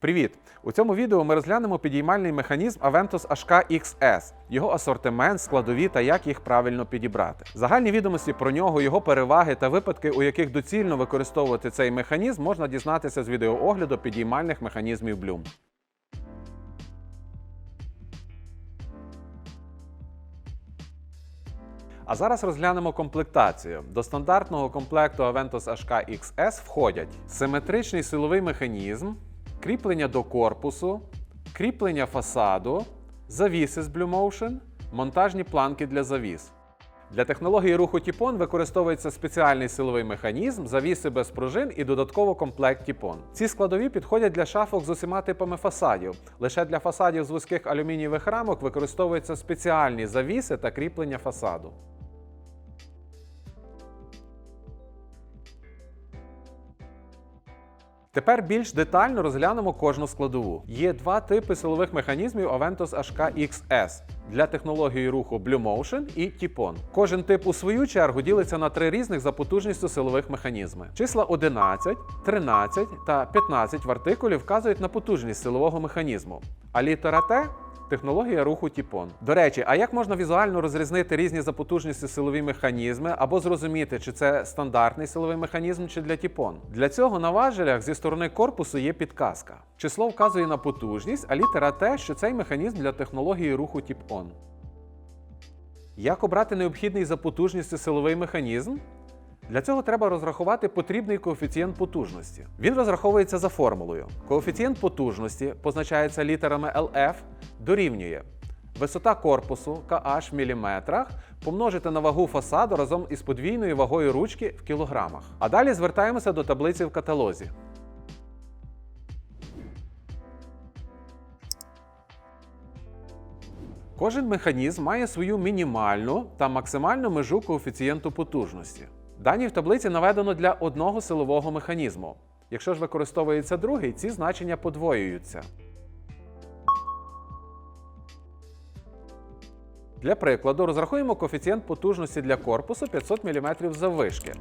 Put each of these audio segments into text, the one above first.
Привіт! У цьому відео ми розглянемо підіймальний механізм Aventus HK XS, його асортимент, складові та як їх правильно підібрати. Загальні відомості про нього, його переваги та випадки, у яких доцільно використовувати цей механізм, можна дізнатися з відеоогляду підіймальних механізмів Bloom. А зараз розглянемо комплектацію. До стандартного комплекту Aventus HK XS входять симетричний силовий механізм, кріплення до корпусу, кріплення фасаду, завіси з Blue Motion, монтажні планки для завіс. Для технології руху Тіпон використовується спеціальний силовий механізм, завіси без пружин і додатково комплект Тіпон. Ці складові підходять для шафок з усіма типами фасадів. Лише для фасадів з вузьких алюмінієвих рамок використовуються спеціальні завіси та кріплення фасаду. Тепер більш детально розглянемо кожну складову. Є два типи силових механізмів Aventus HK XS для технології руху Blue Motion і T-Pon. Кожен тип у свою чергу ділиться на три різних за потужністю силових механізми. Числа 11, 13 та 15 в артикулі вказують на потужність силового механізму. А літера Т Технологія руху Тіпон. До речі, а як можна візуально розрізнити різні за потужністю силові механізми або зрозуміти, чи це стандартний силовий механізм чи для Тіпон? Для цього на важелях зі сторони корпусу є підказка. Число вказує на потужність, а літера Т, що цей механізм для технології руху Тіп-Он. Як обрати необхідний за потужністю силовий механізм? Для цього треба розрахувати потрібний коефіцієнт потужності. Він розраховується за формулою. Коефіцієнт потужності позначається літерами LF, дорівнює висота корпусу KH в міліметрах помножити на вагу фасаду разом із подвійною вагою ручки в кілограмах. А далі звертаємося до таблиці в каталозі. Кожен механізм має свою мінімальну та максимальну межу коефіцієнту потужності. Дані в таблиці наведено для одного силового механізму. Якщо ж використовується другий, ці значення подвоюються. Для прикладу, розрахуємо коефіцієнт потужності для корпусу 500 мм заввишки.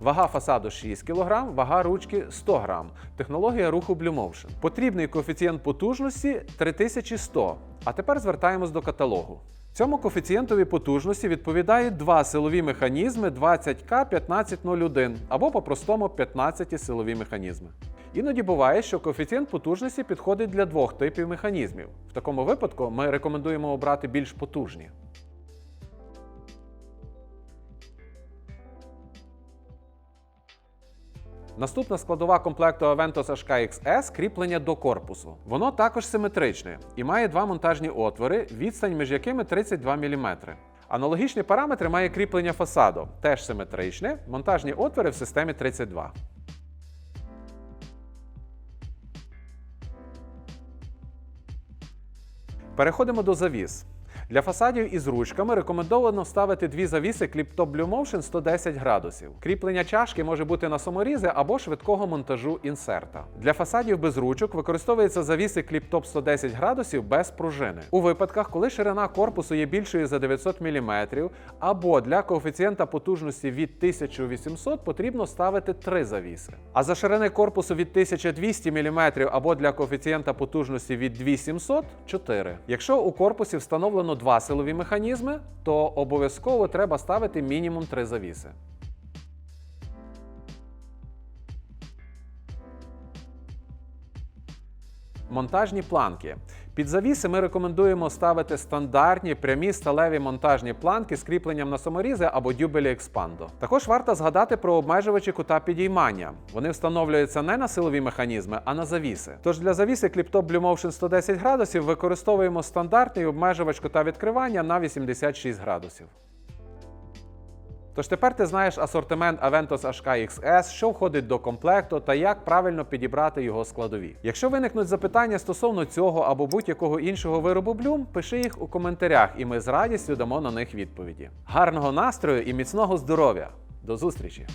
Вага фасаду 6 кг, вага ручки 100 г. Технологія руху Blue Motion. Потрібний коефіцієнт потужності 3100. А тепер звертаємось до каталогу. Цьому коефіцієнтові потужності відповідають два силові механізми 20К 1501 або по-простому 15 силові механізми. Іноді буває, що коефіцієнт потужності підходить для двох типів механізмів. В такому випадку ми рекомендуємо обрати більш потужні. Наступна складова комплекту Aventus HK XS – кріплення до корпусу. Воно також симетричне і має два монтажні отвори, відстань між якими 32 мм. Аналогічні параметри має кріплення фасаду, теж симетричне, монтажні отвори в системі 32. Переходимо до завіс. Для фасадів із ручками рекомендовано ставити дві завіси Cliptop Blue Motion 110 градусів. Кріплення чашки може бути на саморізи або швидкого монтажу інсерта. Для фасадів без ручок використовуються завіси Cliptop 110 градусів без пружини. У випадках, коли ширина корпусу є більшою за 900 мм, або для коефіцієнта потужності від 1800 потрібно ставити три завіси. А за ширини корпусу від 1200 мм або для коефіцієнта потужності від 2700 – 4. Якщо у корпусі встановлено два силові механізми, то обов'язково треба ставити мінімум три завіси. Монтажні планки. Під завіси ми рекомендуємо ставити стандартні прямі сталеві монтажні планки з кріпленням на саморізи або дюбелі експандо. Також варто згадати про обмежувачі кута підіймання. Вони встановлюються не на силові механізми, а на завіси. Тож для завіси Cliptop Blue Motion 110 градусів використовуємо стандартний обмежувач кута відкривання на 86 градусів. Тож тепер ти знаєш асортимент Aventus HK XS, що входить до комплекту та як правильно підібрати його складові. Якщо виникнуть запитання стосовно цього або будь-якого іншого виробу Bloom, пиши їх у коментарях, і ми з радістю дамо на них відповіді. Гарного настрою і міцного здоров'я! До зустрічі!